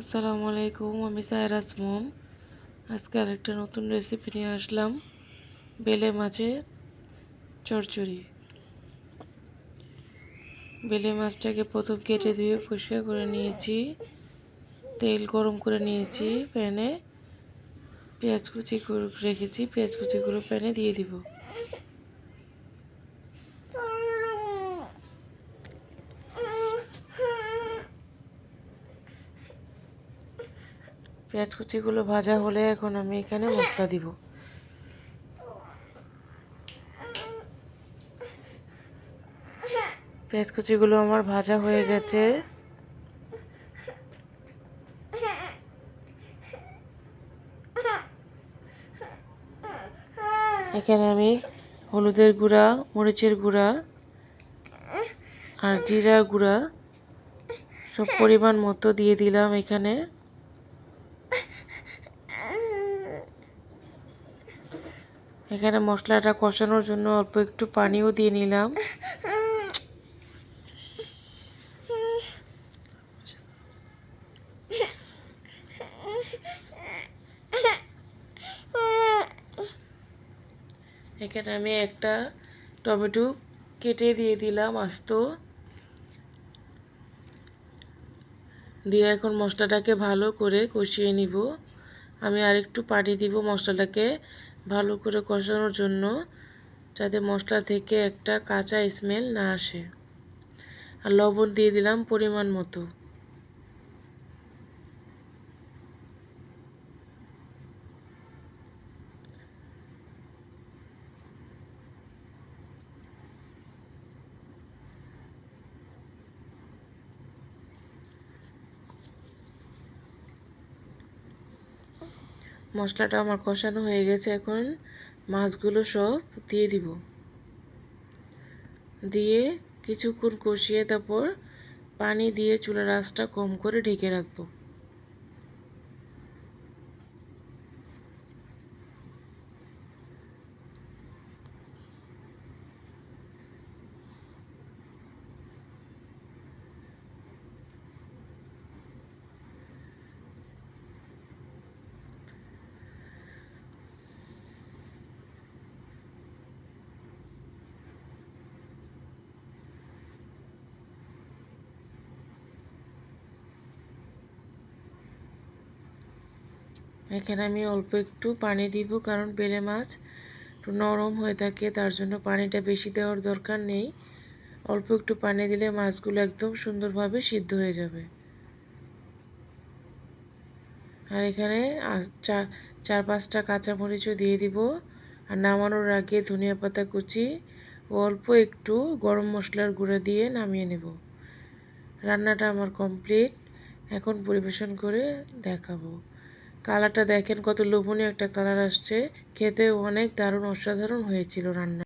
আসসালামু আলাইকুম, আমি সায়রাস মোম আজকে আরেকটা নতুন রেসিপি নিয়ে আসলাম। বেলে মাছের চচ্চড়ি বেলে মাছটাকে প্রথম কেটে ধুয়ে পরিষ্কার করে নিয়েছি। তেল গরম করে নিয়েছি প্যানে। পেঁয়াজ কুচি করে রেখেছি, পেঁয়াজ কুচিগুলো প্যানে দিয়ে দিব। পেঁয়াজ কুচিগুলো ভাজা হলে এখন আমি এখানে মশলা দিব। পেঁয়াজ কুচিগুলো আমার ভাজা হয়ে গেছে। এখানে আমি হলুদের গুঁড়া, মরিচের গুঁড়া, আর জিরা গুঁড়া সব পরিমাণ মতো দিয়ে দিলাম এখানে। এখানে মশলাটা কষানোর জন্য অল্প একটু পানিও দিয়ে নিলাম। এখানে আমি একটা টমেটো কেটে দিয়ে দিলাম আস্ত। দিয়ে এখন মশলাটাকে ভালো করে কষিয়ে নিব। আমি আরেকটু পানি দিব মশলাটাকে। ভালো করে কষানোর জন্য যাতে মশলা থেকে একটা কাঁচা স্মেল না আসে। আর লবণ দিয়ে দিলাম পরিমাণ মতো। মশলাটা আমার কষানো হয়ে গেছে, এখন মাছগুলো সব দিয়ে দিব। দিয়ে কিছুক্ষণ কষিয়ে তারপর পানি দিয়ে চুলার আঁচটা কম করে ঢেকে রাখব। এখানে আমি অল্প একটু পানি দিব কারণ বেলে মাছ একটু নরম হয়ে থাকে, তার জন্য পানিটা বেশি দেওয়ার দরকার নেই। অল্প একটু পানি দিলে মাছগুলো একদম সুন্দরভাবে সিদ্ধ হয়ে যাবে। আর এখানে চার পাঁচটা কাঁচামরিচও দিয়ে দিব। আর নামানোর আগে ধনিয়া পাতা কুচি অল্প একটু গরম মশলার গুঁড়া দিয়ে নামিয়ে নেব। রান্নাটা আমার কমপ্লিট। এখন পরিবেশন করে দেখাবো। কালারটা দেখেন কত লোভনীয় একটা কালার আসছে। খেতে অনেক দারুণ অসাধারণ হয়েছিল রান্না।